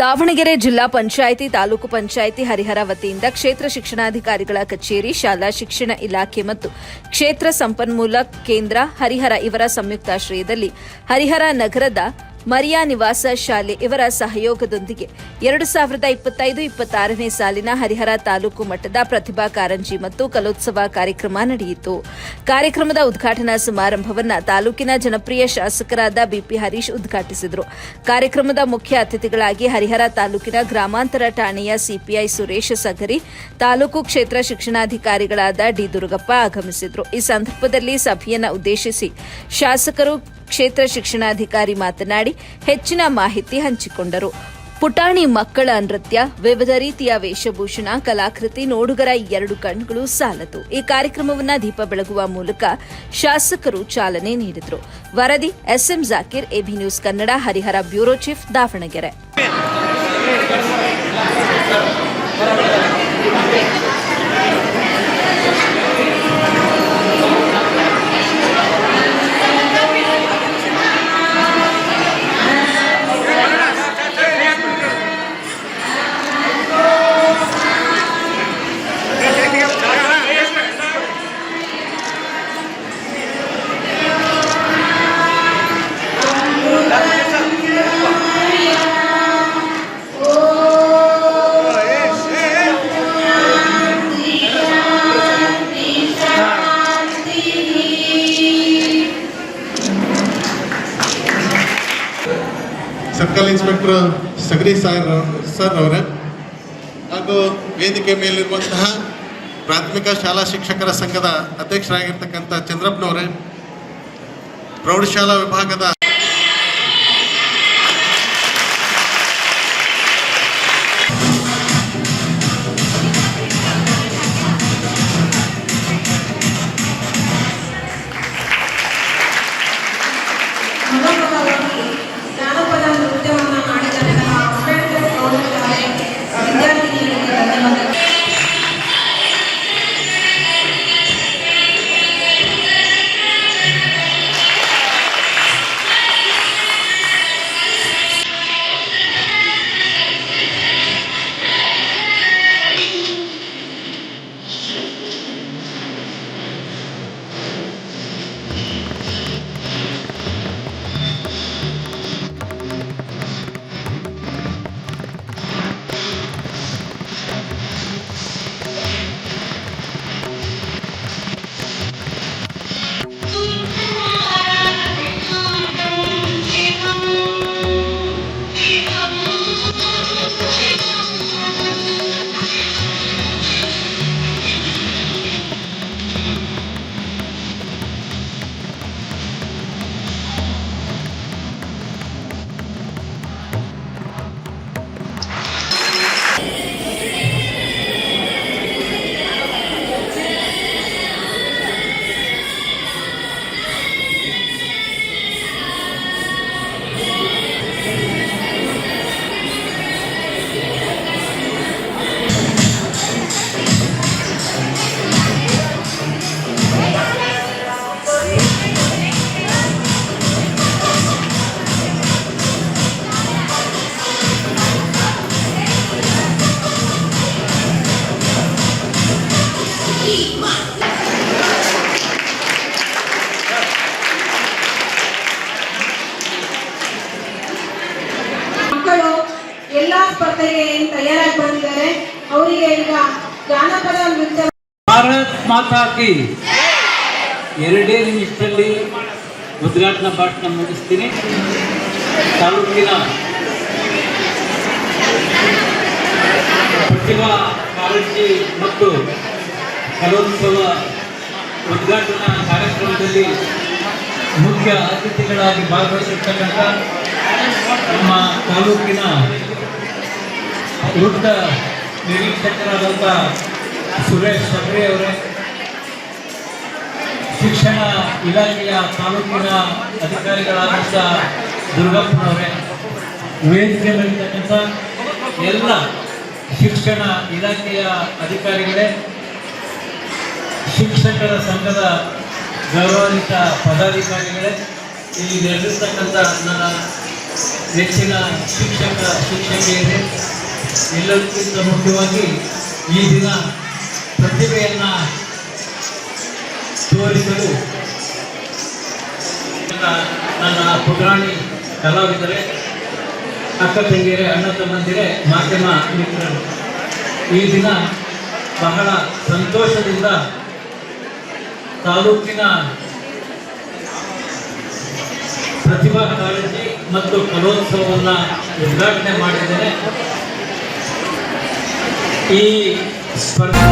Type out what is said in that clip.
ದಾವಣಗೆರೆ ಜಿಲ್ಲಾ ಪಂಚಾಯಿತಿ, ತಾಲೂಕು ಪಂಚಾಯಿತಿ ಹರಿಹರ ವತಿಯಿಂದ ಕ್ಷೇತ್ರ ಶಿಕ್ಷಣಾಧಿಕಾರಿಗಳ ಕಚೇರಿ, ಶಾಲಾ ಶಿಕ್ಷಣ ಇಲಾಖೆ ಮತ್ತು ಕ್ಷೇತ್ರ ಸಂಪನ್ಮೂಲ ಕೇಂದ್ರ ಹರಿಹರ ಇವರ ಸಂಯುಕ್ತಾಶ್ರಯದಲ್ಲಿ ಹರಿಹರ ನಗರದ ಮರಿಯಾ ನಿವಾಸ ಶಾಲೆ ಇವರ ಸಹಯೋಗದೊಂದಿಗೆ ಎರಡು ಸಾವಿರದ ಇಪ್ಪತ್ತೈದು ಇಪ್ಪತ್ತಾರನೇ ಸಾಲಿನ ಹರಿಹರ ತಾಲೂಕು ಮಟ್ಟದ ಪ್ರತಿಭಾ ಕಾರಂಜಿ ಮತ್ತು ಕಲೋತ್ಸವ ಕಾರ್ಯಕ್ರಮ ನಡೆಯಿತು. ಕಾರ್ಯಕ್ರಮದ ಉದ್ಘಾಟನಾ ಸಮಾರಂಭವನ್ನು ತಾಲೂಕಿನ ಜನಪ್ರಿಯ ಶಾಸಕರಾದ ಬಿಪಿ ಹರೀಶ್ ಉದ್ಘಾಟಿಸಿದರು. ಕಾರ್ಯಕ್ರಮದ ಮುಖ್ಯ ಅತಿಥಿಗಳಾಗಿ ಹರಿಹರ ತಾಲೂಕಿನ ಗ್ರಾಮಾಂತರ ಠಾಣೆಯ ಸಿಪಿಐ ಸುರೇಶ್ ಸಗರಿ, ತಾಲೂಕು ಕ್ಷೇತ್ರ ಶಿಕ್ಷಣಾಧಿಕಾರಿಗಳಾದ ಡಿ ದುರ್ಗಪ್ಪ ಆಗಮಿಸಿದರು. ಈ ಸಂದರ್ಭದಲ್ಲಿ ಸಭೆಯನ್ನು ಉದ್ದೇಶಿಸಿ ಶಾಸಕರು ಕ್ಷೇತ್ರ ಶಿಕ್ಷಣಾಧಿಕಾರಿ ಮಾತನಾಡಿ ಹೆಚ್ಚಿನ ಮಾಹಿತಿ ಹಂಚಿಕೊಂಡರು. ಪುಟಾಣಿ ಮಕ್ಕಳ ನೃತ್ಯ, ವಿವಿಧ ರೀತಿಯ ವೇಷಭೂಷಣ, ಕಲಾಕೃತಿ, ನೋಡುಗರ ಎರಡು ಕಣ್ಗಳು ಸಾಲದು. ಈ ಕಾರ್ಯಕ್ರಮವನ್ನು ದೀಪ ಬೆಳಗುವ ಮೂಲಕ ಶಾಸಕರು ಚಾಲನೆ ನೀಡಿದರು. ವರದಿ SM Zakir, AB news Kannada, Harihar bureau chief Davanagere. Circle inspector Sagari sir sir ಅವರೇ. ಹಾಗೂ ವೇದಿಕೆ ಮೇಲಿರುವಂತಹ ಪ್ರಾಥಮಿಕ ಶಾಲಾ ಶಿಕ್ಷಕರ ಸಂಘದ ಅಧ್ಯಕ್ಷರಾಗಿರ್ತಕ್ಕಂಥ ಚಂದ್ರಪ್ಪನವರೇ, ಪ್ರೌಢಶಾಲಾ ವಿಭಾಗದ ಸ್ಪರ್ಧೆಗೆ ತಯಾರಾಗಿ ಬಂದಿದ್ದಾರೆ, ಅವರಿಗೆ ಈಗ ಜಾನಪದ ನೃತ್ಯ ಭಾರತ್ ಮಾತಾಕಿ ಎರಡೇ ನಿಮಿಷದಲ್ಲಿ ಉದ್ಘಾಟನಾ ಭಾಷಣ ಮುಗಿಸ್ತೀನಿ. ತಾಲೂಕಿನ ಪ್ರತಿಭಾ ಕಾರಂಜಿ ಮತ್ತು ಕಲೋತ್ಸವ ಉದ್ಘಾಟನಾ ಕಾರ್ಯಕ್ರಮದಲ್ಲಿ ಮುಖ್ಯ ಅತಿಥಿಗಳಾಗಿ ಭಾಗವಹಿಸಿರ್ತಕ್ಕಂಥ ನಮ್ಮ ತಾಲೂಕಿನ ವೃತ್ತ ನಿರೀಕ್ಷಕರಾದಂಥ ಸುರೇಶ್ ಸಕ್ರಿ ಅವರೇ, ಶಿಕ್ಷಣ ಇಲಾಖೆಯ ತಾಲೂಕಿನ ಅಧಿಕಾರಿಗಳಾದಂಥ ದುರ್ಗಪ್ಪನವರೇ, ವೇದಿಕೆ ಮೇಲಿರ್ತಕ್ಕಂಥ ಎಲ್ಲ ಶಿಕ್ಷಣ ಇಲಾಖೆಯ ಅಧಿಕಾರಿಗಳೇ, ಶಿಕ್ಷಕರ ಸಂಘದ ಗೌರವಾನ್ವಿತ ಪದಾಧಿಕಾರಿಗಳೇ, ಇಲ್ಲಿ ನೆರೆದಿರ್ತಕ್ಕಂಥ ನನ್ನ ನೆಚ್ಚಿನ ಶಿಕ್ಷಕ, ಶಿಕ್ಷಕಿಯರೇ ಎಲ್ಲದಕ್ಕಿಂತ ಮುಖ್ಯವಾಗಿ ಈ ದಿನ ಪ್ರತಿಭೆಯನ್ನ ತೋರಿಸಲು ನನ್ನ ಪುಟಾಣಿ ಕಲಾವಿದರೆ, ಅಕ್ಕ ತಂಗಿಯರೇ, ಅಣ್ಣ ತಮ್ಮಂದಿರೇ, ಮಾಧ್ಯಮ ಮಿತ್ರರು, ಈ ದಿನ ಬಹಳ ಸಂತೋಷದಿಂದ ತಾಲೂಕಿನ ಪ್ರತಿಭಾ ಕಾಳಜಿ ಮತ್ತು ಕಲೋತ್ಸವವನ್ನು ಉದ್ಘಾಟನೆ ಮಾಡಿದ್ದೇನೆ. ಈ ಸ್ಪರ್ಧೆ